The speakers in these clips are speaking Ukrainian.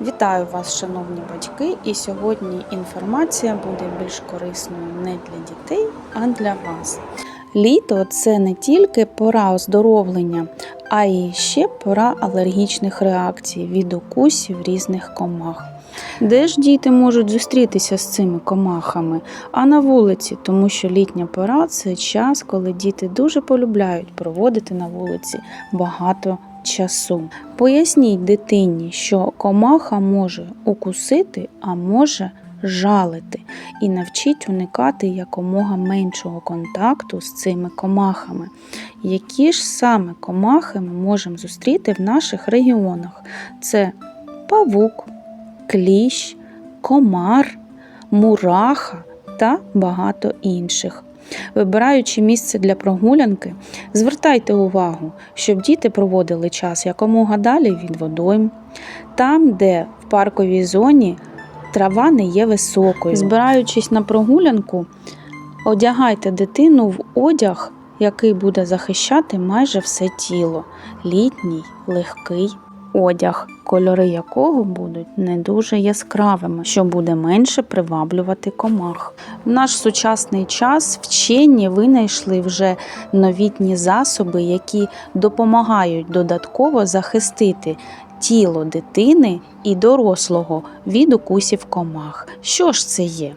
Вітаю вас, шановні батьки! І сьогодні інформація буде більш корисною не для дітей, а для вас. Літо це не тільки пора оздоровлення, а й ще пора алергічних реакцій від укусів різних комах. Де ж діти можуть зустрітися з цими комахами? А на вулиці, тому що літня пора це час, коли діти дуже полюбляють проводити на вулиці багато часу. Поясніть дитині, що комаха може укусити, а може жалити, і навчіть уникати якомога меншого контакту з цими комахами. Які ж саме комахи ми можемо зустріти в наших регіонах? Це павук, кліщ, комар, мураха та багато інших. Вибираючи місце для прогулянки, звертайте увагу, щоб діти проводили час якомога далі від водойм, там, де в парковій зоні трава не є високою. Збираючись на прогулянку, одягайте дитину в одяг, який буде захищати майже все тіло, літній, легкий одяг, кольори якого будуть не дуже яскравими, що буде менше приваблювати комах. В наш сучасний час вчені винайшли вже новітні засоби, які допомагають додатково захистити тіло дитини і дорослого від укусів комах. Що ж це є?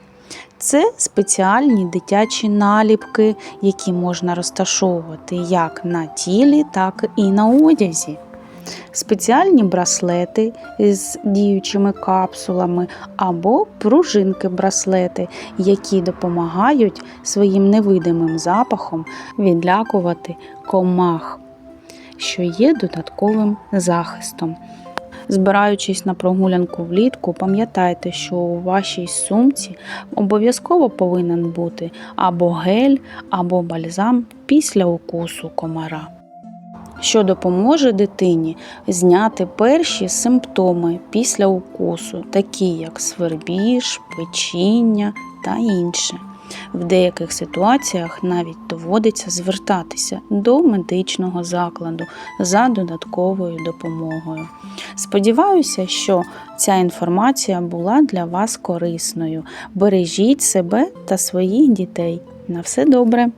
Це спеціальні дитячі наліпки, які можна розташовувати як на тілі, так і на одязі. Спеціальні браслети з діючими капсулами або пружинки-браслети, які допомагають своїм невидимим запахом відлякувати комах, що є додатковим захистом. Збираючись на прогулянку влітку, пам'ятайте, що у вашій сумці обов'язково повинен бути або гель, або бальзам після укусу комара що допоможе дитині зняти перші симптоми після укусу, такі як свербіж, печіння та інше. В деяких ситуаціях навіть доводиться звертатися до медичного закладу за додатковою допомогою. Сподіваюся, що ця інформація була для вас корисною. Бережіть себе та своїх дітей. На все добре!